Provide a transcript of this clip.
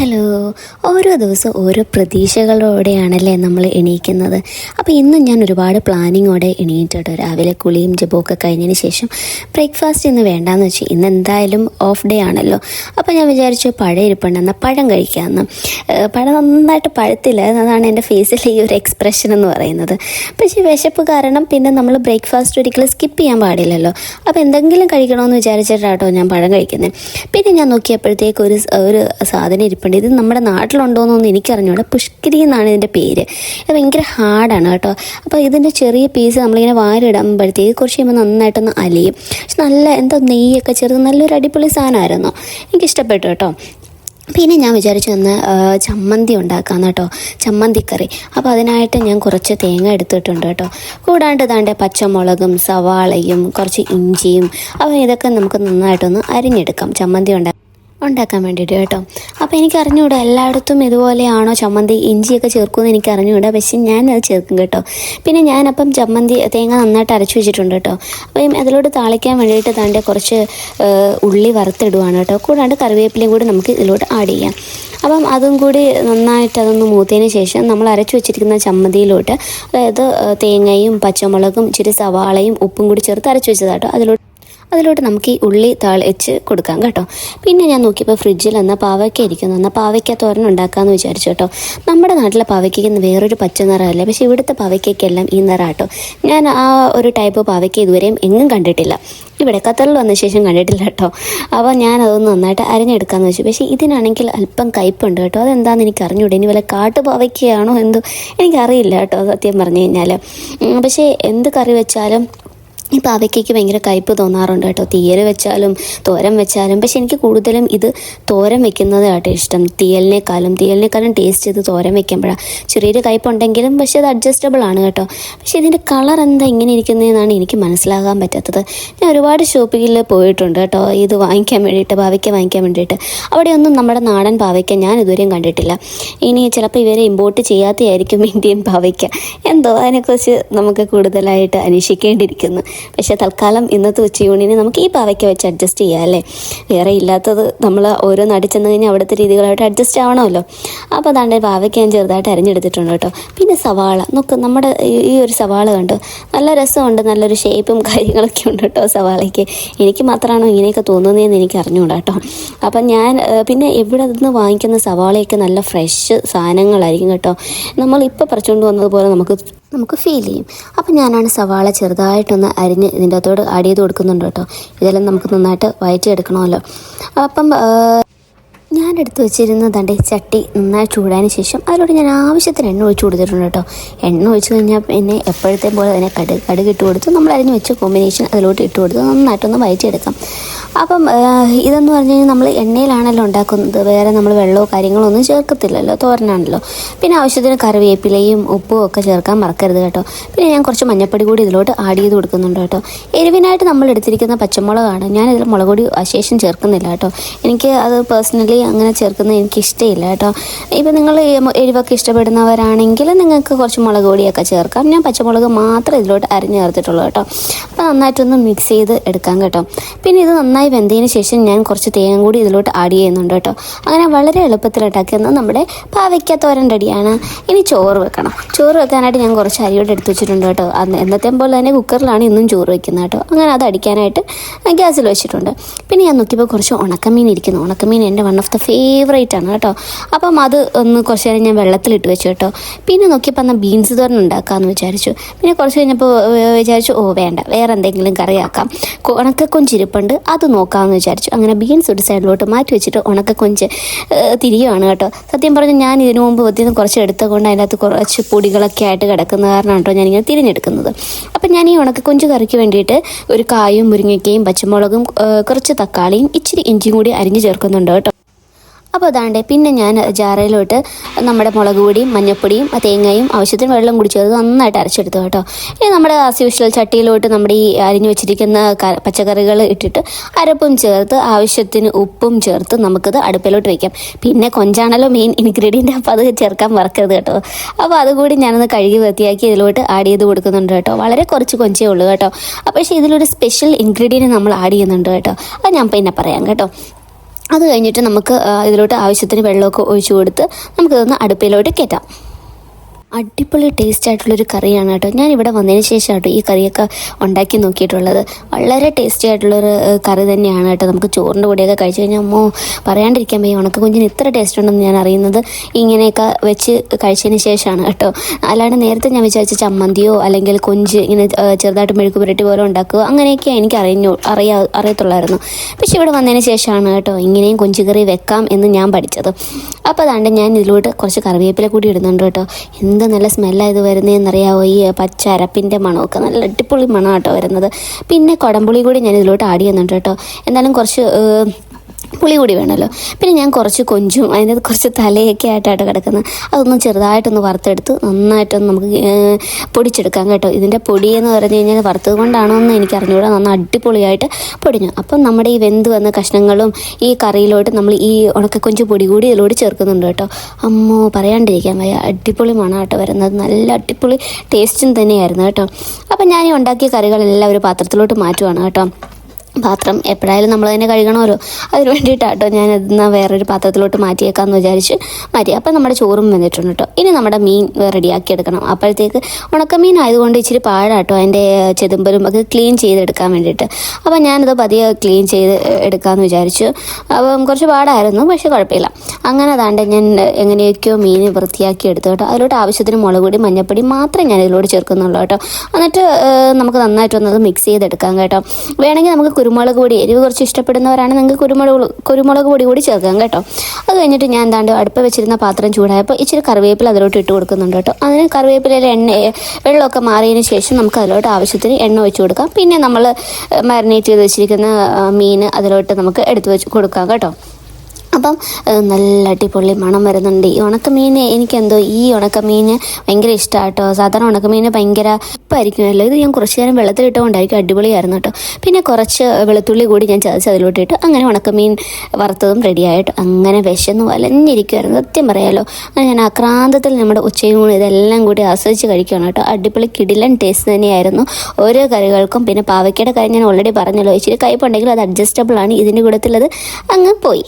Hello ഓരോ ദിവസവും ഓരോ പ്രതീക്ഷകളോടെയാണല്ലേ നമ്മൾ എണീക്കുന്നത്. അപ്പോൾ ഇന്നും ഞാൻ ഒരുപാട് പ്ലാനിങ്ങോടെ എണീറ്റിട്ടോ രാവിലെ കുളിയും ജബൊക്കെ കഴിഞ്ഞതിന് ശേഷം ബ്രേക്ക്ഫാസ്റ്റ് ഇന്ന് വേണ്ടാന്ന് വെച്ചു. ഇന്ന് എന്തായാലും ഓഫ് ഡേ ആണല്ലോ. അപ്പോൾ ഞാൻ വിചാരിച്ചു പഴം ഇരിപ്പുണ്ടെന്ന പഴം കഴിക്കാമെന്ന്. പഴം നന്നായിട്ട് പഴുത്തില്ല. എന്നതാണ് എന്റെ ഫേസിലെ ഈ ഒരു എക്സ്പ്രഷൻ എന്ന് പറയുന്നത്. പക്ഷേ വിശപ്പ് കാരണം പിന്നെ നമ്മൾ ബ്രേക്ക്ഫാസ്റ്റ് ഒരിക്കലും സ്കിപ്പ് ചെയ്യാൻ പാടില്ലല്ലോ. അപ്പോൾ എന്തെങ്കിലും കഴിക്കണമെന്ന് വിചാരിച്ചിട്ടാട്ടോ ഞാൻ പഴം കഴിക്കുന്നത്. പിന്നെ ഞാൻ നോക്കിയപ്പോഴത്തേക്ക് ഒരു ഒരു സാധനം ഇരിപ്പുണ്ട്. ഇത് നമ്മുടെ നാട്ടിലുണ്ടോയെന്നൊന്നും എനിക്കറിഞ്ഞൂടെ. പുഷ്കരി എന്നാണ് ഇതിന്റെ പേര്. ഇത് ഭയങ്കര ഹാർഡാണ് കേട്ടോ. അപ്പോൾ ഇതിന്റെ ചെറിയ പീസ് നമ്മളിങ്ങനെ വാരിടുമ്പോഴത്തേക്ക് കുറച്ച് കഴിയുമ്പോൾ നന്നായിട്ടൊന്ന് അലിയും. പക്ഷെ നല്ല എന്താ നെയ്യൊക്കെ ചേർത്ത് നല്ലൊരു അടിപൊളി സാധനമായിരുന്നു. എനിക്കിഷ്ടപ്പെട്ടു കേട്ടോ. പിന്നെ ഞാൻ വിചാരിച്ചു ഒന്ന് ചമ്മന്തി ഉണ്ടാക്കാന്ന് കേട്ടോ. ചമ്മന്തിക്കറി. അപ്പോൾ അതിനായിട്ട് ഞാൻ കുറച്ച് തേങ്ങ എടുത്തിട്ടുണ്ട് കേട്ടോ. കൂടാണ്ട് താണ്ട് പച്ചമുളകും സവാളയും കുറച്ച് ഇഞ്ചിയും അപ്പോൾ ഇതൊക്കെ നമുക്ക് നന്നായിട്ടൊന്ന് അരിഞ്ഞെടുക്കാം. ചമ്മന്തി ഉണ്ടാക്കാം ഉണ്ടാക്കാൻ വേണ്ടിയിട്ട് കേട്ടോ. അപ്പോൾ എനിക്ക് അറിഞ്ഞുകൂടാ എല്ലായിടത്തും ഇതുപോലെയാണോ ചമ്മന്തി ഇഞ്ചിയൊക്കെ ചേർക്കുമെന്ന് എനിക്ക് അറിഞ്ഞുകൂടാ പക്ഷേ ഞാൻ അത് ചേർക്കും കേട്ടോ. പിന്നെ ഞാനപ്പം ചമ്മന്തി തേങ്ങ നന്നായിട്ട് അരച്ചു വെച്ചിട്ടുണ്ട് കേട്ടോ. അപ്പോൾ അതിലോട്ട് താളിക്കാൻ വേണ്ടിയിട്ട് താണ്ടെ കുറച്ച് ഉള്ളി വറുത്തിടുവാണ് കേട്ടോ. കൂടാണ്ട് കറിവേപ്പിലയും കൂടി നമുക്ക് ഇതിലോട്ട് ആഡ് ചെയ്യാം. അപ്പം അതും കൂടി നന്നായിട്ട് അതൊന്ന് മൂത്തതിന് ശേഷം നമ്മൾ അരച്ചു വെച്ചിരിക്കുന്ന ചമ്മന്തിയിലോട്ട് അതായത് തേങ്ങയും പച്ചമുളകും ഇച്ചിരി സവാളയും ഉപ്പും കൂടി ചേർത്ത് അരച്ചു വെച്ചതാട്ടോ അതിലോട്ട് അതിലോട്ട് നമുക്ക് ഈ ഉള്ളി താളിച്ച് കൊടുക്കാം കേട്ടോ. പിന്നെ ഞാൻ നോക്കിയപ്പോൾ ഫ്രിഡ്ജിൽ എന്നാൽ പാവയ്ക്ക ഇരിക്കുന്നു. എന്നാൽ പാവയ്ക്ക തോരൻ ഉണ്ടാക്കാമെന്ന് വിചാരിച്ചു കേട്ടോ. നമ്മുടെ നാട്ടിലെ പാവയ്ക്കയ്ക്ക് വേറൊരു പച്ച നിറമല്ലേ. പക്ഷേ ഇവിടുത്തെ പാവയ്ക്കയ്ക്കെല്ലാം ഈ നിറം കേട്ടോ. ഞാൻ ആ ഒരു ടൈപ്പ് പാവയ്ക്ക ഇതുവരെയും എങ്ങും കണ്ടിട്ടില്ല. ഇവിടെ ഖത്തറിൽ വന്ന ശേഷം കണ്ടിട്ടില്ല കേട്ടോ. അപ്പോൾ ഞാൻ അതൊന്ന് നന്നായിട്ട് അരിഞ്ഞെടുക്കാമെന്ന് വെച്ചു. പക്ഷേ ഇതിനാണെങ്കിൽ അല്പം കയ്പുണ്ട് കേട്ടോ. അതെന്താണെന്ന് എനിക്ക് അറിഞ്ഞൂടെ ഇനി വല്ല കാട്ടു പാവയ്ക്കയാണോ എന്തോ? എനിക്കറിയില്ല കേട്ടോ സത്യം പറഞ്ഞു കഴിഞ്ഞാൽ പക്ഷേ എന്ത് കറി വെച്ചാലും ഈ പാവയ്ക്കയ്ക്ക് ഭയങ്കര കയ്പ്പ് തോന്നാറുണ്ട് കേട്ടോ. തീയൽ വെച്ചാലും തോരൻ വെച്ചാലും. പക്ഷെ എനിക്ക് കൂടുതലും ഇത് തോരൻ വെക്കുന്നത് കേട്ടോ ഇഷ്ടം. തീയലിനേക്കാളും തീയലിനേക്കാളും ടേസ്റ്റ് ചെയ്ത് തോരൻ വെക്കുമ്പോഴാണ് ചെറിയൊരു കയ്പുണ്ടെങ്കിലും പക്ഷെ അത് അഡ്ജസ്റ്റബിൾ ആണ് കേട്ടോ. പക്ഷെ ഇതിന്റെ കളർ എന്താ ഇങ്ങനെ ഇരിക്കുന്നതെന്നാണ് എനിക്ക് മനസ്സിലാകാൻ പറ്റാത്തത്. ഞാൻ ഒരുപാട് ഷോപ്പിങ്ങിൽ പോയിട്ടുണ്ട് കേട്ടോ. ഇത് വാങ്ങിക്കാൻ വേണ്ടിയിട്ട് പാവയ്ക്ക വാങ്ങിക്കാൻ വേണ്ടിയിട്ട്. അവിടെയൊന്നും നമ്മുടെ നാടൻ പാവയ്ക്ക ഞാൻ ഇതുവരെയും കണ്ടിട്ടില്ല. ഇനി ചിലപ്പോൾ ഇവരെ ഇമ്പോർട്ട് ചെയ്യാത്തതായിരിക്കും ഇന്ത്യൻ പാവയ്ക്ക. എന്തോ അതിനെക്കുറിച്ച് നമുക്ക് കൂടുതലായിട്ട് അന്വേഷിക്കേണ്ടിയിരിക്കുന്നു. പക്ഷേ തൽക്കാലം ഇന്നത്തെ ഉച്ചയൂണിന് നമുക്ക് ഈ പാവയ്ക്ക വെച്ച് അഡ്ജസ്റ്റ് ചെയ്യാം അല്ലേ? വേറെ ഇല്ലാത്തത് നമ്മൾ ഓരോ നാട്ടിൽ ചെന്ന് കഴിഞ്ഞാൽ അവിടുത്തെ രീതികളായിട്ട് അഡ്ജസ്റ്റ് ആവണമല്ലോ. അപ്പോൾ അതാണ്ട് പാവയ്ക്ക ഞാൻ ചെറുതായിട്ട് അരിഞ്ഞെടുത്തിട്ടുണ്ട് കേട്ടോ. പിന്നെ സവാള. നോക്ക് നമ്മുടെ ഈ- ഒരു സവാള കണ്ടു? നല്ല രസമുണ്ട് നല്ലൊരു ഷേപ്പും കാര്യങ്ങളൊക്കെ ഉണ്ട് കേട്ടോ സവാളയ്ക്ക്. എനിക്ക് മാത്രമാണോ ഇങ്ങനെയൊക്കെ തോന്നുന്നതെന്ന് എനിക്ക് അറിഞ്ഞുകൂടാ കേട്ടോ. അപ്പം ഞാൻ പിന്നെ ഇവിടെ നിന്ന് വാങ്ങിക്കുന്ന സവാളയൊക്കെ നല്ല ഫ്രഷ് സാധനങ്ങളായിരിക്കും കേട്ടോ. നമ്മളിപ്പോൾ പറിച്ചുകൊണ്ട് വന്നതുപോലെ നമുക്ക് നമുക്ക് ഫീൽ ചെയ്യും. അപ്പം ഞാനാണ് സവാള ചെറുതായിട്ടൊന്ന് അരിഞ്ഞ് ഇതിന്റെ അകത്തോട് ആഡ് ചെയ്ത് കൊടുക്കുന്നുണ്ട് കേട്ടോ. ഇതെല്ലാം നമുക്ക് നന്നായിട്ട് വയറ്റി എടുക്കണമല്ലോ അപ്പം ഞാൻ എടുത്തു വെച്ചിരുന്ന ദണ്ടെ ചട്ടി നന്നായി ചൂടായതിന് ശേഷം അതിലൂടെ ഞാൻ ആവശ്യത്തിന് എണ്ണ ഒഴിച്ച് കൊടുത്തിട്ടുണ്ട് കേട്ടോ. എണ്ണ ഒഴിച്ച് കഴിഞ്ഞാൽ പിന്നെ എപ്പോഴത്തെ പോലെ അതിനെ കടുക് കടുക് ഇട്ട് കൊടുത്ത് നമ്മൾ അരിഞ്ഞ് വെച്ച കോമ്പിനേഷൻ അതിലോട്ട് ഇട്ട് കൊടുത്ത് നന്നായിട്ടൊന്ന് വയറ്റിയെടുക്കാം അപ്പം ഇതെന്ന് പറഞ്ഞു കഴിഞ്ഞാൽ നമ്മൾ എണ്ണയിലാണല്ലോ ഉണ്ടാക്കുന്നത്. വേറെ നമ്മൾ വെള്ളമോ കാര്യങ്ങളോ ഒന്നും ചേർക്കത്തില്ലല്ലോ തോരനാണല്ലോ. പിന്നെ ആവശ്യത്തിന് കറിവേപ്പിലയും ഉപ്പും ഒക്കെ ചേർക്കാൻ മറക്കരുത് കേട്ടോ. പിന്നെ ഞാൻ കുറച്ച് മഞ്ഞപ്പൊടി കൂടി ഇതിലോട്ട് ആഡ് ചെയ്ത് കൊടുക്കുന്നുണ്ട് കേട്ടോ. എരിവിനായിട്ട് നമ്മൾ എടുത്തിരിക്കുന്ന പച്ചമുളകാണ്. ഞാൻ ഇതിൽ മുളക് പൊടി അശേഷം ചേർക്കുന്നില്ല കേട്ടോ. എനിക്ക് അത് പേഴ്സണലി അങ്ങനെ ചേർക്കുന്നത് എനിക്ക് ഇഷ്ടമില്ല കേട്ടോ. ഇപ്പം നിങ്ങൾ എരിവൊക്കെ ഇഷ്ടപ്പെടുന്നവരാണെങ്കിൽ നിങ്ങൾക്ക് കുറച്ച് മുളക് പൊടിയൊക്കെ ചേർക്കാം. ഞാൻ പച്ചമുളക് മാത്രം ഇതിലോട്ട് അരിഞ്ഞ് ചേർത്തിട്ടുള്ളൂ കേട്ടോ. അപ്പോൾ നന്നായിട്ടൊന്ന് മിക്സ് ചെയ്ത് എടുക്കാം കേട്ടോ. പിന്നെ ഇത് നന്നായി വെന്തതിന് ശേഷം ഞാൻ കുറച്ച് തേങ്ങ കൂടി ഇതിലോട്ട് ആഡ് ചെയ്യുന്നുണ്ട് കേട്ടോ. അങ്ങനെ വളരെ എളുപ്പത്തിൽ ഉണ്ടാക്കുന്ന നമ്മുടെ പാവയ്ക്ക തോരൻ റെഡിയാണ്. ഇനി ചോറ് വെക്കണം. ചോറ് വെക്കാനായിട്ട് ഞാൻ കുറച്ച് അരിയോട് എടുത്ത് വെച്ചിട്ടുണ്ട് കേട്ടോ. അന്ന് എന്നത്തെ പോലെ തന്നെ കുക്കറിലാണ് ഇന്നും ചോറ് വെക്കുന്നത് കേട്ടോ. അങ്ങനെ അത് അടിക്കാനായിട്ട് ഗ്യാസിൽ വെച്ചിട്ടുണ്ട്. പിന്നെ ഞാൻ നോക്കിയപ്പോൾ കുറച്ച് ഉണക്കമീൻ ഇരിക്കുന്നു. ഉണക്കമീൻ എന്റെ വൺ ഓഫ് ദ ഫേവറേറ്റ് ആണ് കേട്ടോ. അപ്പം അത് ഒന്ന് കുറച്ച് നേരം ഞാൻ വെള്ളത്തിലിട്ട് വെച്ചു കേട്ടോ. പിന്നെ നോക്കിയപ്പോൾ എന്നാൽ ബീൻസ് തോരൻ ഉണ്ടാക്കാമെന്ന് വിചാരിച്ചു. പിന്നെ കുറച്ച് കഴിഞ്ഞപ്പോൾ വിചാരിച്ചു ഓ വേണ്ട. വേറെ എന്തെങ്കിലും കറിയാക്കാം ഉണക്കക്കൊഞ്ചിരിപ്പുണ്ട് അത് നോക്കാമെന്ന് വിചാരിച്ചു. അങ്ങനെ ബീൻസ് ഒരു സൈഡിലോട്ട് മാറ്റി വെച്ചിട്ട് ഉണക്കക്കൊഞ്ച് തിരിയുവാണ് കേട്ടോ. സത്യം പറഞ്ഞാൽ ഞാൻ ഇതിനു മുമ്പ് ഒത്തിരി കുറച്ച് എടുത്തുകൊണ്ട് അതിനകത്ത് കുറച്ച് പൊടികളൊക്കെ ആയിട്ട് കിടക്കുന്ന കാരണം കേട്ടോ ഞാനിങ്ങനെ തിരിഞ്ഞെടുക്കുന്നത്. അപ്പം ഞാൻ ഈ ഉണക്കക്കൊഞ്ച് കറിക്ക് വേണ്ടിയിട്ട് ഒരു കായും മുരിങ്ങയ്ക്കയും പച്ചമുളകും കുറച്ച് തക്കാളിയും ഇച്ചിരി ഇഞ്ചിയും കൂടി അരിഞ്ഞ് ചേർക്കുന്നുണ്ട് കേട്ടോ. അപ്പോൾ അതാണ്ട് പിന്നെ ഞാൻ ജാറയിലോട്ട് നമ്മുടെ മുളക് പൊടിയും മഞ്ഞപ്പൊടിയും തേങ്ങയും ആവശ്യത്തിന് വെള്ളം കൂടി ചേർത്ത് നന്നായിട്ട് അരച്ചെടുത്തു കേട്ടോ. ഇനി നമ്മുടെ ആസ് യൂഷ്വൽ ചട്ടിയിലോട്ട് നമ്മുടെ ഈ അരിഞ്ഞു വെച്ചിരിക്കുന്ന പച്ചക്കറികൾ ഇട്ടിട്ട് അരപ്പും ചേർത്ത് ആവശ്യത്തിന് ഉപ്പും ചേർത്ത് നമുക്കത് അടുപ്പിലോട്ട് വയ്ക്കാം പിന്നെ കൊഞ്ചാണല്ലോ മെയിൻ ഇൻഗ്രീഡിയന്റ് അപ്പോൾ അത് ചേർക്കാൻ മറക്കരുത് കേട്ടോ. അപ്പോൾ അതുകൂടി ഞാനൊന്ന് കഴുകി വൃത്തിയാക്കി ഇതിലോട്ട് ആഡ് ചെയ്ത് കൊടുക്കുന്നുണ്ട് കേട്ടോ. വളരെ കുറച്ച് കൊഞ്ചേ ഉള്ളൂ കേട്ടോ. അപ്പോൾ പക്ഷേ ഇതിലൊരു സ്പെഷ്യൽ ഇൻഗ്രീഡിയന്റ് നമ്മൾ ആഡ് ചെയ്യുന്നുണ്ട് കേട്ടോ. അത് ഞാൻ പിന്നെ പറയാം കേട്ടോ. അത് കഴിഞ്ഞിട്ട് നമുക്ക് ഇതിലോട്ട് ആവശ്യത്തിന് വെള്ളമൊക്കെ ഒഴിച്ചു കൊടുത്ത് നമുക്കിതൊന്ന് അടുപ്പിലോട്ട് കയറ്റാം. അടിപൊളി ടേസ്റ്റ് ആയിട്ടുള്ളൊരു കറിയാണ് കേട്ടോ. ഞാൻ ഇവിടെ വന്നതിന് ശേഷം കേട്ടോ ഈ കറിയൊക്കെ ഉണ്ടാക്കി നോക്കിയിട്ടുള്ളത്. വളരെ ടേസ്റ്റി ആയിട്ടുള്ളൊരു കറി തന്നെയാണ് കേട്ടോ. നമുക്ക് ചോറിന്റെ കൂടെയൊക്കെ കഴിച്ചു കഴിഞ്ഞാൽ അമ്മോ പറയാണ്ടിരിക്കാൻ വയ്യ. ഉണക്ക കുഞ്ഞിന് ഇത്ര ടേസ്റ്റ് ഉണ്ടെന്ന് ഞാൻ അറിയുന്നത് ഇങ്ങനെയൊക്കെ വെച്ച് കഴിച്ചതിന് ശേഷമാണ് കേട്ടോ. അല്ലാണ്ട് നേരത്തെ ഞാൻ വിചാരിച്ച ചമ്മന്തിയോ അല്ലെങ്കിൽ കൊഞ്ച് ഇങ്ങനെ ചെറുതായിട്ട് മെഴുക്ക് പുരട്ടി പോലെ ഉണ്ടാക്കുക അങ്ങനെയൊക്കെ എനിക്ക് അറിഞ്ഞു അറിയാ അറിയത്തുള്ളായിരുന്നു. പക്ഷെ ഇവിടെ വന്നതിന് ശേഷമാണ് കേട്ടോ ഇങ്ങനെയും കൊഞ്ച് കറി വെക്കാം എന്ന് ഞാൻ പഠിച്ചത്. അപ്പോൾ അതാണ്ട് ഞാൻ ഇതിലോട്ട് കുറച്ച് കറിവേപ്പില കൂടി ഇടുന്നുണ്ട് കേട്ടോ. എന്ത് നല്ല സ്മെല്ലാണ് ഇത് വരുന്നതെന്നറിയാമോ ഈ പച്ച അരപ്പിന്റെ മണമൊക്കെ നല്ല അടിപൊളി മണമാട്ടോ വരുന്നത്. പിന്നെ കുടംപുളി കൂടി ഞാൻ ഇതിലോട്ട് ആഡ് ചെയ്യുന്നുണ്ട് കേട്ടോ. എന്നാലും കുറച്ച് പുളി കൂടി വേണമല്ലോ. പിന്നെ ഞാൻ കുറച്ച് കൊഞ്ചും അതിന്റെ കുറച്ച് തലയൊക്കെ ആയിട്ടാണ് കിടക്കുന്നത്. അതൊന്ന് ചെറുതായിട്ടൊന്ന് വറുത്തെടുത്ത് നന്നായിട്ടൊന്ന് നമുക്ക് പൊടിച്ചെടുക്കാം കേട്ടോ. ഇതിന്റെ പൊടി എന്ന് പറഞ്ഞു കഴിഞ്ഞാൽ വറുത്തത് കൊണ്ടാണോ എന്ന് എനിക്ക് അറിഞ്ഞുകൂടാ നന്ന അടിപൊളിയായിട്ട് പൊടിഞ്ഞു. അപ്പം നമ്മുടെ ഈ വെന്ത് വന്ന കഷ്ണങ്ങളും ഈ കറിയിലോട്ട് നമ്മൾ ഈ ഉണക്കക്കൊഞ്ച് പൊടി കൂടി ഇതിലോട്ട് ചേർക്കുന്നുണ്ട് കേട്ടോ. അമ്മോ പറയാണ്ടിരിക്കാൻ വയ്യ. അടിപൊളി മണമാട്ടോ വരുന്നത്. നല്ല അടിപൊളി ടേസ്റ്റും തന്നെയായിരുന്നു കേട്ടോ. അപ്പം ഞാൻ ഈ ഉണ്ടാക്കിയ കറികളെല്ലാം ഒരു പാത്രത്തിലോട്ട് മാറ്റുവാണ് കേട്ടോ. പാത്രം എപ്പോഴായാലും നമ്മൾ തന്നെ കഴുകണമല്ലോ അതിന് വേണ്ടിയിട്ടാട്ടോ എന്നാൽ വേറൊരു പാത്രത്തിലോട്ട് മാറ്റിയേക്കാമെന്ന് വിചാരിച്ച് മാറ്റി. അപ്പം നമ്മുടെ ചോറും വന്നിട്ടുണ്ട് കേട്ടോ ഇനി നമ്മുടെ മീൻ റെഡിയാക്കി എടുക്കണം അപ്പോഴത്തേക്ക് ഉണക്കമീൻ ആയതുകൊണ്ട് ഇച്ചിരി പാടാട്ടോ അതിന്റെ ചെതുമ്പലും ഒക്കെ ക്ലീൻ ചെയ്തെടുക്കാൻ വേണ്ടിയിട്ട്. അപ്പം ഞാനത് പതിയെ ക്ലീൻ ചെയ്ത് എടുക്കാമെന്ന് വിചാരിച്ചു. അപ്പം കുറച്ച് പാടായിരുന്നു പക്ഷെ കുഴപ്പമില്ല. അങ്ങനെ അതാണ്ട് ഞാൻ എങ്ങനെയൊക്കെയോ മീൻ വൃത്തിയാക്കി എടുത്തു കേട്ടോ അതിലോട്ട് ആവശ്യത്തിന് മുളക് പൊടി മഞ്ഞപ്പൊടി മാത്രമേ ഞാൻ ഇതിലോട്ട് ചേർക്കുന്നുള്ളൂ കേട്ടോ എന്നിട്ട് നമുക്ക് നന്നായിട്ടൊന്നത് മിക്സ് ചെയ്തെടുക്കാം കേട്ടോ. വേണമെങ്കിൽ നമുക്ക് കുരുമുളക് പൊടി എരിവ് കുറച്ച് ഇഷ്ടപ്പെടുന്നവരാണ് നിങ്ങൾക്ക് കുരുമുളക് കുരുമുളക് പൊടി കൂടി ചേർക്കാം കേട്ടോ. അത് കഴിഞ്ഞിട്ട് ഞാൻ എന്താണ്ട് അടുപ്പ് വെച്ചിരുന്ന പാത്രം ചൂടായപ്പോൾ ഇച്ചിരി കറിവേപ്പില അതിലോട്ട് ഇട്ട് കൊടുക്കുന്നുണ്ട് കേട്ടോ. അതിന് കറിവേപ്പിലയിൽ എണ്ണ വെള്ളമൊക്കെ മാറിയതിന് ശേഷം നമുക്ക് അതിലോട്ട് ആവശ്യത്തിന് എണ്ണ ഒഴിച്ച് കൊടുക്കാം. പിന്നെ നമ്മൾ മാരിനേറ്റ് ചെയ്ത് വെച്ചിരിക്കുന്ന മീൻ അതിലോട്ട് നമുക്ക് എടുത്ത് വെച്ച് കൊടുക്കാം കേട്ടോ. അപ്പം നല്ല അടിപൊളി മണം വരുന്നുണ്ട്. ഈ ഉണക്കമീൻ എനിക്കെന്തോ ഈ ഉണക്കമീൻ ഭയങ്കര ഇഷ്ടമാണ് കേട്ടോ. സാധാരണ ഉണക്കമീൻ ഭയങ്കര ഉപ്പായിരിക്കുമല്ലോ ഇത് ഞാൻ കുറച്ച് നേരം വെള്ളത്തിലിട്ടുകൊണ്ടായിരിക്കും അടിപൊളിയായിരുന്നു കേട്ടോ. പിന്നെ കുറച്ച് വെളുത്തുള്ളി കൂടി ഞാൻ ചതച്ച് അതിലോട്ടിട്ട് അങ്ങനെ ഉണക്കമീൻ വറുത്തതും റെഡിയായിട്ട് അങ്ങനെ വിശന്ന് വലഞ്ഞിരിക്കുമായിരുന്നു സത്യം പറയാലോ. അങ്ങനെ ഞാൻ ആക്രാന്തത്തിൽ നമ്മുടെ ഉച്ചയും കൂടി ഇതെല്ലാം കൂടി ആസ്വദിച്ച് കഴിക്കുകയാണ് കേട്ടോ. അടിപൊളി കിടിലൻ ടേസ്റ്റ് തന്നെയായിരുന്നു. ഓരോ കറികൾക്കും പിന്നെ പാവയ്ക്കയുടെ കാര്യം ഞാൻ ഓൾറെഡി പറഞ്ഞല്ലോ. ഇച്ചിരി കയ്പുണ്ടെങ്കിൽ അത് അഡ്ജസ്റ്റബിൾ ആണ്. ഇതിന്റെ കൂടത്തിലത് അങ്ങ് പോയി.